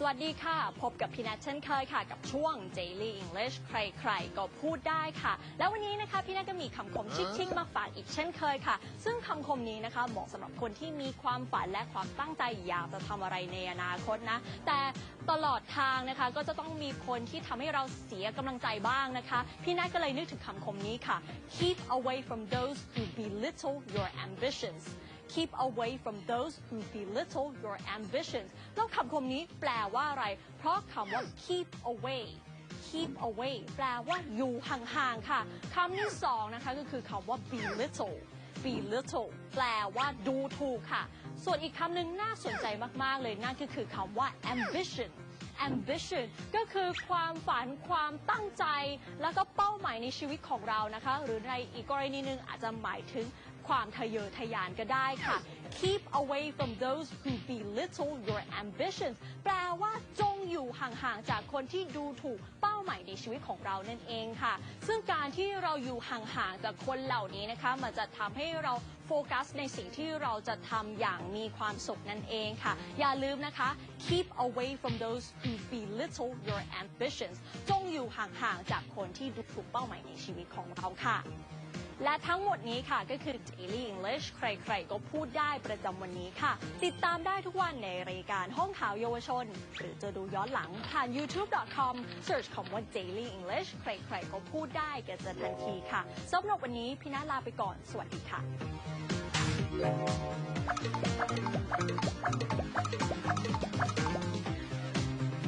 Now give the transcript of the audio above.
สวัสดีค่ะ พบกับพี่นัทเช่นเคยค่ะ กับช่วง Daily English ใครๆ ก็พูดได้ค่ะ แล้ววันนี้นะคะพี่นัทก็มีคำคมชิคๆมาฝากอีกเช่นเคยค่ะ ซึ่งคำคมนี้นะคะเหมาะสำหรับคนที่มีความฝันและความตั้งใจอยากจะทำอะไรในอนาคตนะ แต่ตลอดทางนะคะก็จะต้องมีคนที่ทำให้เราเสียกำลังใจบ้างนะคะ พี่นัทก็เลยนึกถึงคำคมนี้ค่ะ keep away from those who belittle your ambitions keep away from those who belittle your ambitions แล้วคำคมนี้แปลว่าอะไร เพราะคำว่า keep away keep away แปลว่าอยู่ห่างๆค่ะคำที่สองนะคะก็คือคำว่า belittle belittle แปลว่าดูถูกค่ะ ส่วนอีกคำหนึ่งน่าสนใจมากๆเลยนั่นก็คือคำว่า ambition ambition ก็คือความฝันความตั้งใจ แล้วก็เป้าหมายในชีวิตของเรานะคะ หรือในอีกกรณีหนึ่งอาจจะหมายถึง ความทะเยอทะยานก็ได้ค่ะ keep away from those who belittle your ambitions แปลว่าจงอยู่ห่างๆ จากคนที่ดูถูกเป้าหมายในชีวิตของเรานั่นเองค่ะ ซึ่งการที่เราอยู่ห่างๆ จากคนเหล่านี้นะคะ มันจะทำให้เราโฟกัสในสิ่งที่เราจะทำอย่างมีความสุขนั่นเองค่ะ อย่าลืมนะคะ keep away from those who belittle your ambitions จงอยู่ห่างๆ จากคนที่ดูถูกเป้าหมายในชีวิตของเราค่ะ และทั้งหมดนี้ค่ะก็คือ Daily English ใครๆ ก็พูดได้ประจำวันนี้ค่ะ ติดตามได้ทุกวันในรายการห้องข่าวเยาวชน หรือจะดูย้อนหลังผ่าน youtube.com search คำว่า Daily English ใครๆ ก็พูดได้แกจะทันทีค่ะสำหรับวันนี้พี่นาลาไปก่อน สวัสดีค่ะ